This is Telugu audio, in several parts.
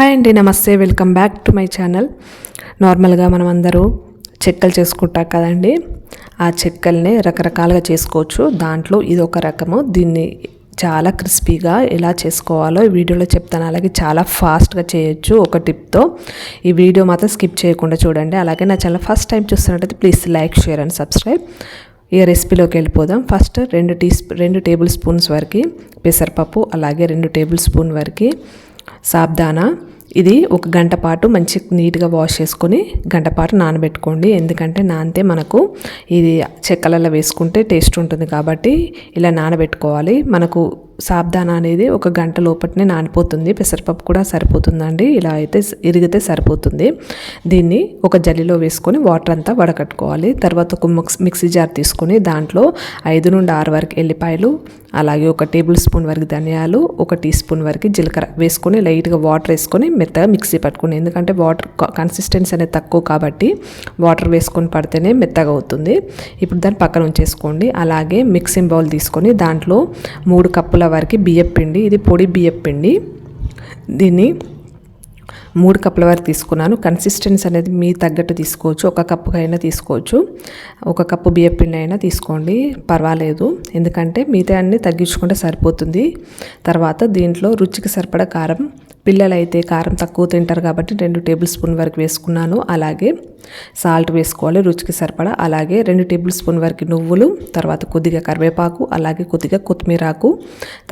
హాయ్ అండి నమస్తే. Welcome back to my channel నార్మల్గా మనం అందరూ చెక్కలు చేసుకుంటాం కదండి. ఆ చెక్కల్ని రకరకాలుగా చేసుకోవచ్చు. దాంట్లో ఇది ఒక రకము. దీన్ని చాలా క్రిస్పీగా ఎలా చేసుకోవాలో ఈ వీడియోలో చెప్తాను. అలాగే చాలా ఫాస్ట్గా చేయొచ్చు ఒక టిప్తో. ఈ వీడియో మాత్రం స్కిప్ చేయకుండా చూడండి. అలాగే నా ఛానల్ ఫస్ట్ టైం చూస్తున్నట్టయితే please like share and subscribe. ఈ రెసిపీలోకి వెళ్ళిపోదాం. ఫస్ట్ రెండు టీ రెండు టేబుల్ స్పూన్స్ వరకు పెసరపప్పు అలాగే రెండు టేబుల్ స్పూన్ వరకు సాబ్దానా ఇది ఒక గంట పాటు మంచి నీట్గా వాష్ చేసుకొని గంట పాటు నానబెట్టుకోండి. ఎందుకంటే నానితే మనకు ఇది చెక్కలలో వేసుకుంటే టేస్ట్ ఉంటుంది కాబట్టి ఇలా నానబెట్టుకోవాలి. మనకు సాబ్దానా అనేది ఒక గంట లోపటనే నానిపోతుంది. పెసరపప్పు కూడా సరిపోతుందండి. ఇలా అయితే ఇరిగితే సరిపోతుంది. దీన్ని ఒక జల్లిలో వేసుకొని వాటర్ అంతా వడకట్టుకోవాలి. తర్వాత ఒక మిక్స్ మిక్సీ జార్ తీసుకొని దాంట్లో ఐదు నుండి ఆరు వరకు ఎల్లిపాయలు అలాగే ఒక టేబుల్ స్పూన్ వరకు ధనియాలు ఒక టీ స్పూన్ వరకు జీలకర్ర వేసుకొని లైట్గా వాటర్ వేసుకొని మెత్తగా మిక్సీ పట్టుకుని ఎందుకంటే వాటర్ కన్సిస్టెన్సీ అనేది తక్కువ కాబట్టి వాటర్ వేసుకొని పడితేనే మెత్తగా అవుతుంది. ఇప్పుడు దాన్ని పక్కన ఉంచేసుకోండి. అలాగే మిక్సింగ్ బౌల్ తీసుకొని దాంట్లో మూడు కప్పుల వరకు బియ్యం పిండి ఇది పొడి బియ్యం పిండి. దీన్ని మూడు కప్పుల వరకు తీసుకున్నాను. కన్సిస్టెన్సీ అనేది మీ తగ్గట్టు తీసుకోవచ్చు. ఒక కప్పుకైనా తీసుకోవచ్చు. ఒక కప్పు బియ్యం పిండి అయినా తీసుకోండి. పర్వాలేదు. ఎందుకంటే మిగతా అన్ని తగ్గించుకుంటే సరిపోతుంది. తర్వాత దీంట్లో రుచికి సరిపడా కారం పిల్లలైతే కారం తక్కువ తింటారు కాబట్టి రెండు టేబుల్ స్పూన్ వరకు వేసుకున్నాను. అలాగే సాల్ట్ వేసుకోవాలి రుచికి సరిపడా. అలాగే రెండు టేబుల్ స్పూన్ వరకు నువ్వులు తర్వాత కొద్దిగా కరివేపాకు అలాగే కొద్దిగా కొత్తిమీరాకు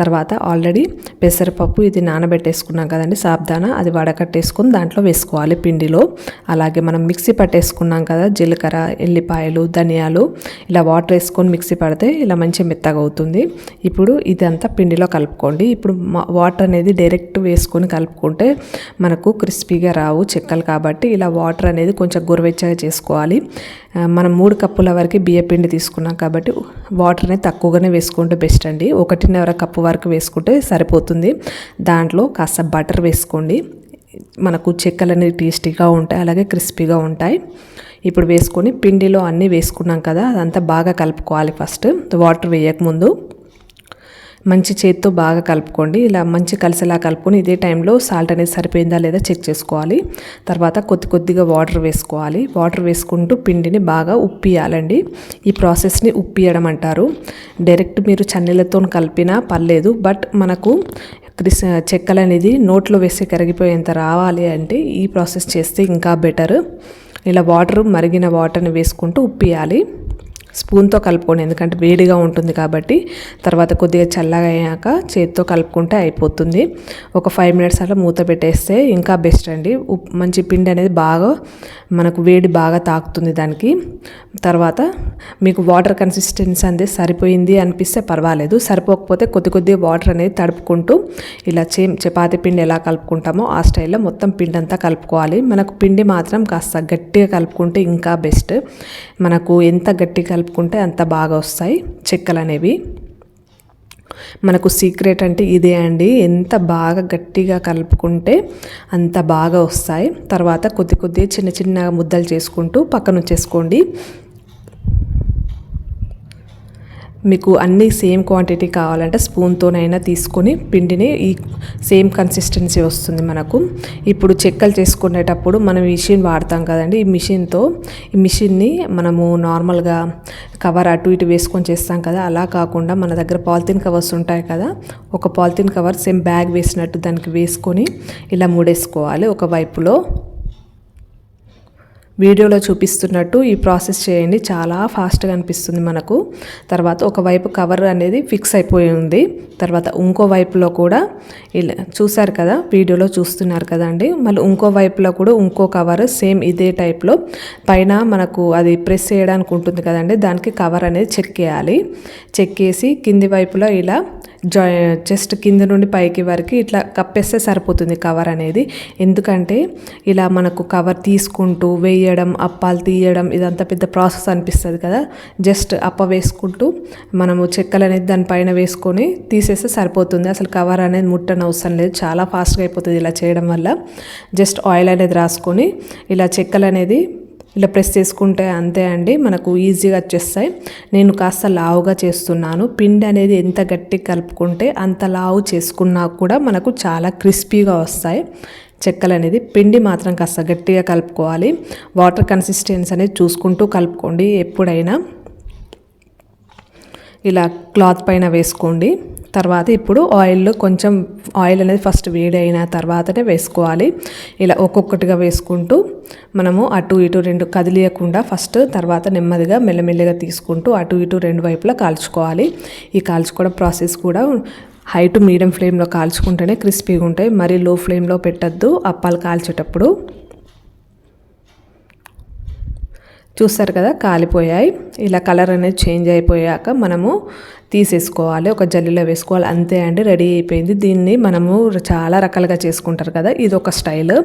తర్వాత ఆల్రెడీ పెసరపప్పు ఇది నానబెట్టేసుకున్నాం కదండి సాబ్దానా అది వడకట్టేసుకుని దాంట్లో వేసుకోవాలి పిండిలో. అలాగే మనం మిక్సీ పట్టేసుకున్నాం కదా జీలకర్ర ఎల్లిపాయలు ధనియాలు ఇలా వాటర్ వేసుకొని మిక్సీ పడితే ఇలా మంచి మెత్తగా అవుతుంది. ఇప్పుడు ఇదంతా పిండిలో కలుపుకోండి. ఇప్పుడు వాటర్ అనేది డైరెక్ట్ వేసుకొని కలుపుకుంటే మనకు క్రిస్పీగా రావు చెక్కలు కాబట్టి ఇలా వాటర్ అనేది కొంచెం గోరువెచ్చగా చేసుకోవాలి. మనం మూడు కప్పుల వరకు బియ్య పిండి తీసుకున్నాం కాబట్టి వాటర్ని తక్కువగానే వేసుకుంటే బెస్ట్ అండి. ఒకటిన్నర కప్పు వరకు వేసుకుంటే సరిపోతుంది. దాంట్లో కాస్త బటర్ వేసుకోండి. మనకు చెక్కలు అనేవి టేస్టీగా ఉంటాయి అలాగే క్రిస్పీగా ఉంటాయి. ఇప్పుడు వేసుకొని పిండిలో అన్నీ వేసుకున్నాం కదా అదంతా బాగా కలుపుకోవాలి ఫస్ట్. వాటర్ వేయకముందు. మంచి చేతితో బాగా కలుపుకోండి. ఇలా మంచి కలిసేలా కలుపుకొని ఇదే టైంలో సాల్ట్ అనేది సరిపోయిందా లేదా చెక్ చేసుకోవాలి. తర్వాత కొద్ది కొద్దిగా వాటర్ వేసుకోవాలి. వాటర్ వేసుకుంటూ పిండిని బాగా ఉప్పియాలండి ఈ ప్రాసెస్ని ఉప్పియడం అంటారు. డైరెక్ట్ మీరు చన్నీళ్ళతో కలిపినా పర్లేదు బట్ మనకు క్రిస్ చెక్కలు అనేది నోట్లో వేసి కరిగిపోయేంత రావాలి అంటే ఈ ప్రాసెస్ చేస్తే ఇంకా బెటర్. ఇలా వాటర్ మరిగిన వాటర్ని వేసుకుంటూ ఉప్పియాలి స్పూన్తో కలుపుకోండి. ఎందుకంటే వేడిగా ఉంటుంది కాబట్టి తర్వాత కొద్దిగా చల్లగా అయ్యాక చేతితో కలుపుకుంటే అయిపోతుంది. ఒక ఫైవ్ మినిట్స్ అలా మూత పెట్టేస్తే ఇంకా బెస్ట్ అండి. మంచి పిండి అనేది బాగా మనకు వేడి బాగా తాకుతుంది దానికి. తర్వాత మీకు వాటర్ కన్సిస్టెన్సీ అనేది సరిపోయింది అనిపిస్తే పర్వాలేదు. సరిపోకపోతే కొద్ది కొద్దిగా వాటర్ అనేది తడుపుకుంటూ ఇలా చే చపాతి పిండి ఎలా కలుపుకుంటామో ఆ స్టైల్లో మొత్తం పిండి అంతా కలుపుకోవాలి. మనకు పిండి మాత్రం కాస్త గట్టిగా కలుపుకుంటే ఇంకా బెస్ట్. మనకు ఎంత గట్టిగా కలుపుకుంటే అంత బాగా వస్తాయి చెక్కలు అనేవి మనకు సీక్రెట్ అంటే ఇదే అండి. ఎంత బాగా గట్టిగా కలుపుకుంటే అంత బాగా వస్తాయి. తర్వాత కొద్ది కొద్ది చిన్న చిన్న ముద్దలు చేసుకుంటూ పక్కన ఉంచేసుకోండి మీకు అన్నీ సేమ్ క్వాంటిటీ కావాలంటే స్పూన్తోనైనా తీసుకొని పిండిని ఈ సేమ్ కన్సిస్టెన్సీ వస్తుంది మనకు. ఇప్పుడు చెక్కలు చేసుకునేటప్పుడు మనం మిషన్ వాడతాం కదండి. ఈ మిషన్తో ఈ మిషన్ని మనము నార్మల్గా కవర్ అటు ఇటు వేసుకొని చేస్తాం కదా. అలా కాకుండా మన దగ్గర పాలిథిన్ కవర్స్ ఉంటాయి కదా. ఒక పాలిథిన్ కవర్ సేమ్ బ్యాగ్ వేసినట్టు దానికి వేసుకొని ఇలా ముడేసుకోవాలి. ఒక వైపులో వీడియోలో చూపిస్తున్నట్టు ఈ ప్రాసెస్ చేయండి. చాలా ఫాస్ట్గా అనిపిస్తుంది మనకు. తర్వాత ఒకవైపు కవర్ అనేది ఫిక్స్ అయిపోయి ఉంది. తర్వాత ఇంకో వైపులో కూడా ఇలా చూసారు కదా వీడియోలో చూస్తున్నారు కదండి మళ్ళీ ఇంకో వైపులో కూడా ఇంకో కవర్ సేమ్ ఇదే టైప్లో పైన మనకు అది ప్రెస్ చేయడానికి ఉంటుంది కదండి దానికి కవర్ అనేది చెక్ చేయాలి. చెక్ చేసి కింది వైపులో ఇలా జాయి జస్ట్ కింద నుండి పైకి వరకు ఇట్లా కప్పేస్తే సరిపోతుంది కవర్ అనేది. ఎందుకంటే ఇలా మనకు కవర్ తీసుకుంటూ వేయడం అప్పాలు తీయడం ఇదంతా పెద్ద ప్రాసెస్ అనిపిస్తుంది కదా. జస్ట్ అప్ప వేసుకుంటూ మనము చెక్కలు అనేది దానిపైన వేసుకొని తీసేస్తే సరిపోతుంది. అసలు కవర్ అనేది ముట్టని అవసరం లేదు. చాలా ఫాస్ట్గా అయిపోతుంది ఇలా చేయడం వల్ల. జస్ట్ ఆయిల్ అనేది రాసుకొని ఇలా చెక్కలు అనేది ఇలా ప్రెస్ చేసుకుంటే అంతే అండి. మనకు ఈజీగా వచ్చేస్తాయి. నేను కాస్త లావుగా చేస్తున్నాను. పిండి అనేది ఎంత గట్టి కలుపుకుంటే అంత లావు చేసుకున్నా కూడా మనకు చాలా క్రిస్పీగా వస్తాయి. చెక్కలు అనేది పిండి మాత్రం కాస్త గట్టిగా కలుపుకోవాలి. వాటర్ కన్సిస్టెన్సీ అనేది చూసుకుంటూ కలుపుకోండి ఎప్పుడైనా. ఇలా క్లాత్ పైన వేసుకోండి. తర్వాత ఇప్పుడు ఆయిల్లో కొంచెం ఆయిల్ అనేది ఫస్ట్ వేడి అయిన తర్వాతనే వేసుకోవాలి. ఇలా ఒక్కొక్కటిగా వేసుకుంటూ మనము అటు ఇటు రెండు కదిలియకుండా ఫస్ట్ తర్వాత నెమ్మదిగా మెల్లమెల్లగా తీసుకుంటూ అటు ఇటు రెండు వైపులా కాల్చుకోవాలి. ఈ కాల్చుకోవడం ప్రాసెస్ కూడా హై టు మీడియం ఫ్లేమ్లో కాల్చుకుంటేనే క్రిస్పీగా ఉంటాయి మరీ లో ఫ్లేమ్లో పెట్టద్దు. అప్పాలు కాల్చేటప్పుడు చూస్తారు కదా కాలిపోయాయి. ఇలా కలర్ అనేది చేంజ్ అయిపోయాక మనము తీసేసుకోవాలి. ఒక జల్లిలో వేసుకోవాలి. అంతే అండి రెడీ అయిపోయింది. దీన్ని మనము చాలా రకాలుగా చేసుకుంటారు కదా ఇది ఒక స్టైల్.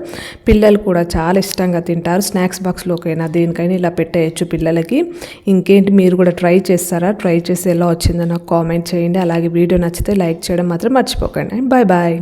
పిల్లలు కూడా చాలా ఇష్టంగా తింటారు. స్నాక్స్ బాక్స్లోకైనా దేనికైనా ఇలా పెట్టేయచ్చు పిల్లలకి. ఇంకేంటి మీరు కూడా ట్రై చేస్తారా? ట్రై చేసి ఎలా వచ్చిందో నాకు కామెంట్ చేయండి. అలాగే వీడియో నచ్చితే లైక్ చేయడం మాత్రం మర్చిపోకండి. Bye bye.